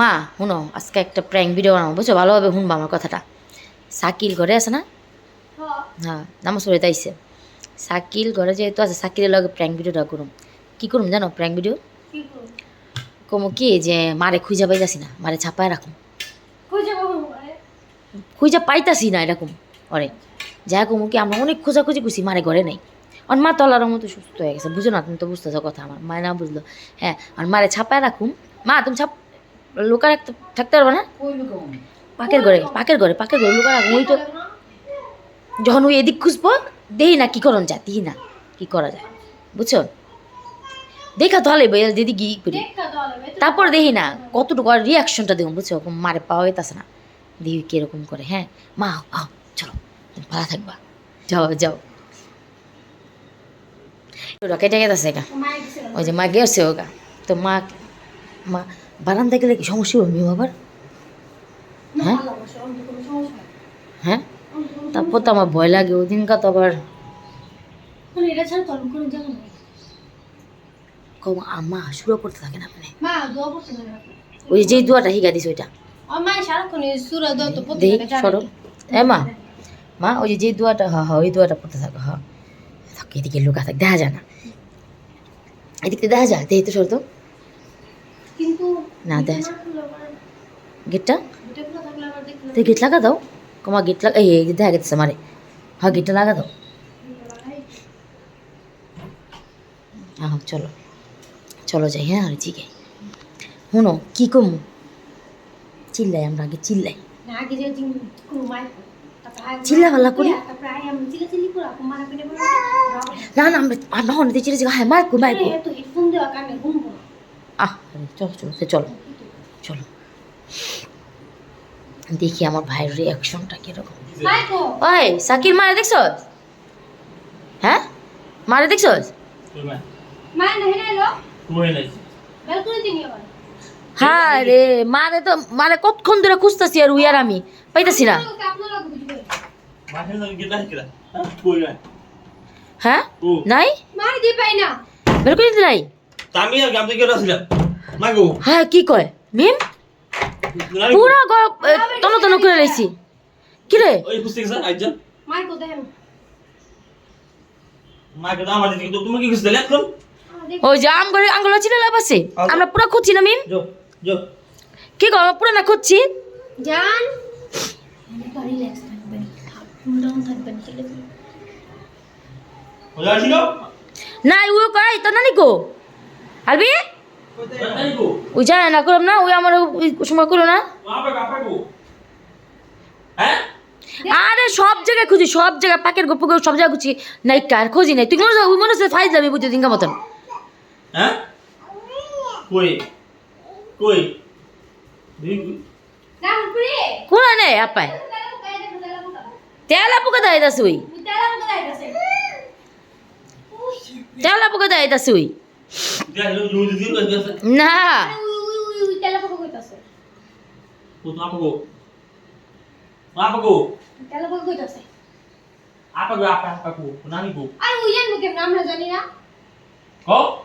মা শুনো আজকে একটা প্র্যাঙ্ক ভিডিও বানাবো বুঝছ? ভালোভাবে শুনবা আমার কথাটা। শাকিল ঘরে আছে না? হ্যাঁ নামাজ পড়ে তাইছে শাকিল ঘরে যেহেতু আছে শাকিলের লগে প্র্যাঙ্ক ভিডিওটা করুম। কি করুম জানো প্র্যাঙ্ক ভিডিও কমো কি যে মারে খুঁজা পাইতাছি না মারে ছাপায় রাখুম। খুঁজা পাইতাছি না এরকম অরে। যা কমু কি আমরা অনেক খোঁজাখুঁজি করছি মারে ঘরে নাই। আর মা তলার মতো সুস্থ হয়ে গেছে। বুঝো না তুমি তো বুঝতেছো কথা আমার মায় না বুঝলো। হ্যাঁ আর মারে ছাপায় রাখুম মা তুমি ছাপ লোকা রাখতে থাকতে পারবে না? পাকের ঘরে পাকের ঘরে পাকের ঘরে লোকা রাখুম ওই তো যখন ওই এদিক খুঁজবো দেই না কি করন যায় দিই না কি করা যায়। বুঝছ? দেখা তাহলে দিদি গি করি। তারপর দেখি না কতটুকু আর রিয়াকশনটা দেখুন বুঝছ? ওরকম মারে পাওয়া হইতাছে না। দেখি কীরকম করে হ্যাঁ? মা আও চলো তুমি ভালো থাকবা। যাও যাও। ওরা কেটে গেছে গা। ওই যে মা গেছে ওগা। তো মা মা বারান্দা গেলে কি সমস্যা হবে আবার হ্যাঁ? হ্যাঁ? তারপর তো আমার ভয় লাগে ওই দিনকা তো আবার কম আমা শুরু করতে থাকে না আপনি। ওই যে দুয়াটা হিগা দিছে ওইটা। মা সুরা মা মা ওই যে দুয়াটা হ্যাঁ হ্যাঁ ওই দুয়াটা পড়তে থাকো হ্যাঁ থাক এদিকে লুকা থাক দেখা যায় না। এদিকে দেখা যায় দেখি তো সর তো কিন্তু না দেখা যায়। গেটটা তুই গেট লাগা দাও। কমা গেট লাগা এই দেখা গেছে মারে। হ্যাঁ গেটটা লাগা দাও। হ্যাঁ চলো। চলো যাই হ্যাঁ আর জিগে শুনো কি কম? চিল্লাই আমরা আগে চিল্লাই। আগে যে জিম কোনো মাই চিল্লা পাল্লা করি? মারা না না আমরা হনে চিল্লাই চিল্লাই হ্যাঁ মাইকো মাইকো না আহ চলো চলো সে চলো চলো দেখি আমার ভাইয়ের রিয়াকশনটা কীরকম ওই সাকির মারে দেখছস হ্যাঁ মারে দেখছস মা না হেরে এলো বেল করে দিনি আবার হ্যাঁ রে মারে তো মারে কতক্ষণ ধরে খুঁজতেছি আর উইয়ার আমি? পাইতাছি না। হ্যাঁ নাই? মারি না। বের করে দিতে নাই? হ্যাঁ কি কয়? মিম? পুরা তন তন করে লাইছি। কি রে? মাইকো দেখেন তুমি কি খুঁজতে এখন ওই যে আম করে আঙ্গুল ছিল লাভ আছে? আমরা পুরা খুঁজছি না মিম? কি কর পুরা না খুঁজছি? জান। নাই ওই কয় তো নানি কো? আলবি? ওই জানা না করলাম না ওই আমার ওই সময় করো না। হ্যাঁ? আরে সব জায়গায় খুঁজি সব জায়গায় পাকের গপ্প সব জায়গায় খুঁজি নাই কার খুঁজি নাই? তুই মনে হচ্ছে ওই মনে হচ্ছে ফাইজ যাবি বুঝতে দিনকা মতন। হ্যাঁ? কই? কই? কোন নেই আপায়। তেলা পোকা দেয় দাস ওই। তেলা পোকা দেয় দাস ওই না. Nani go? Ko? ও। দেখছ এখন আবার হে না।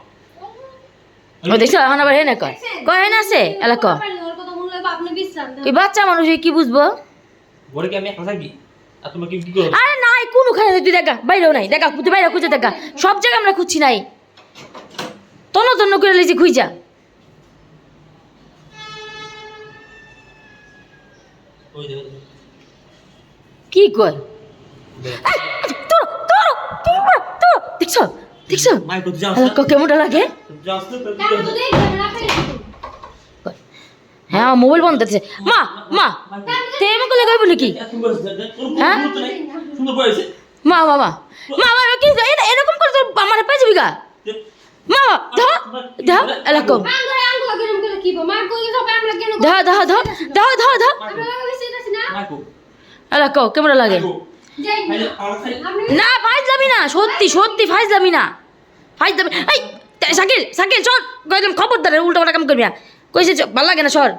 ওই বাচ্চা মানুষ ওই কি বুঝব? বড় কি আমি একলা থাকি? আর তুমি কি কি করো আরে নাই কোনখানে তুই দেখা। বাইরেও নাই দেখা তুই বাইরে খুঁজে দেখা। সব জায়গায় আমরা খুঁজছি নাই। তন্ন তন্ন করে লিছি খুঁজা। কি কয়? এই, তোর তোর তোর তোর দেখছ দেখছ? এলা কেমনটা লাগে? হ্যাঁ মোবাইল বন্ধ আছে। মা মা তে এমন করলে কইব নাকি? হ্যাঁ? মা মা মা মা মা কি এরকম করে তোর আমার পাই যাবি গা? মা ধা ধা এলা কম ধা ধা ধা ধা ধা ধা। কও কেমন লাগে। না ফাইজ যাবি না সত্যি সত্যি ফাইজ যাবি না। ফাইজ যাবি এই শাকিল শাকিল চল। কইলাম খবরদার উল্টো পাল্টা কাম করবি না কইছে চ- ভালো লাগে না সর।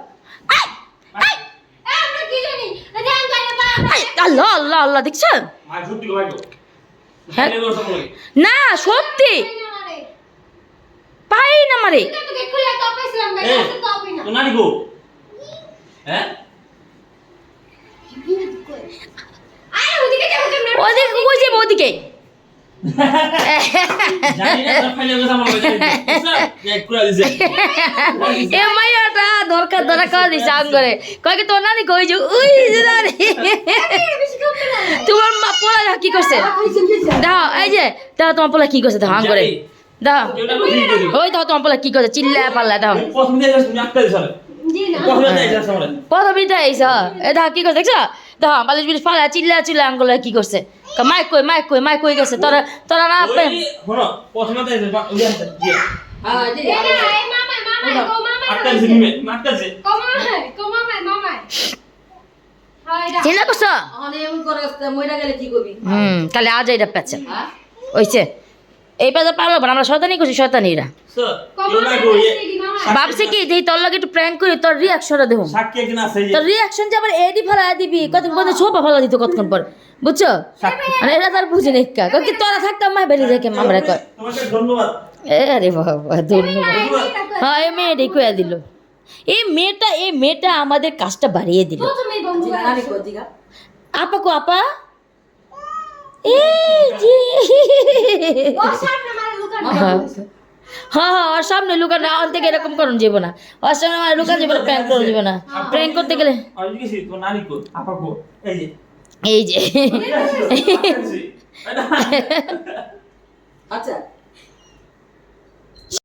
আল্লাহ আল্লাহ আল্লাহ দেখছ? হ্যাঁ? না সত্যি। পাই না মারে। হ্যাঁ? ওদিকে ওদিকে। এ মাইয়াটা দরকার ধরা খাওয়া দিছে আঙ্গরে কয় কি তোর নানি কই যে উই যে নানি। বেশি কম না তোমার মা পোলা কি করছে? দাও এই যে দাও তোমার পোলা কি করছে দাও আঙ্গরে দাও কেউটা ঠিক করে। দিও। ওই দাও তোমার পোলা কি করছে চিল্লা পাল্লা দাও। প্রথম এ দাও কি করছে দেখছ? দাও বিলিশ চিল্লা চিল্লা আঙ্গুলে কি করছে? কা মাইক কই মাইক কই মাইক কই গেছে? তোরা তোরা না ওই শোনো প্রথম যাস ওই দিয়ে। এই মামা মামা গো মামা আটকা দিছে নিমে আটকা গো মামা গো মামা মামা চিন্তা করছ হুম তাহলে আজ এটা পেছে হ্যাঁ? ওইছে এই পেছে পারল আমরা শয়তানি করছি শয়তানিরা। স্যার ভাবছি কি যে তোর লাগে একটু প্র্যাঙ্ক করি তোর রিয়াকশনটা যে? তোর রিয়াকশন যে আবার এডি ফেলা দিবি কতক্ষণ পর্যন্ত সোপা ফেলা দিত কতক্ষণ পর বুঝছ? মানে এটা তার বুঝি না কা। কি তোরা থাকতাম মা বেরিয়ে দেখে আমরা কয়? তোমাকে ধন্যবাদ। এ আরে বাবা ধন্যবাদ। হ্যাঁ এই মেয়েটা কয়া দিল? এই মেয়েটা এই মেয়েটা আমাদের কাজটা বাড়িয়ে দিল। প্রথমে বন্ধু জিগা নানি কো জিগা আপা কো আপা? এই যে। হ্যাঁ হ্যাঁ আর ওর সামনে লুকান না অন থেকে এরকম করুন যাব না ওর সামনে আমার লুকা যাব না প্র্যাঙ্ক করুন যাব না প্র্যাঙ্ক করতে গেলে এই যে। এই যে। আটকা দিছে। আচ্ছা।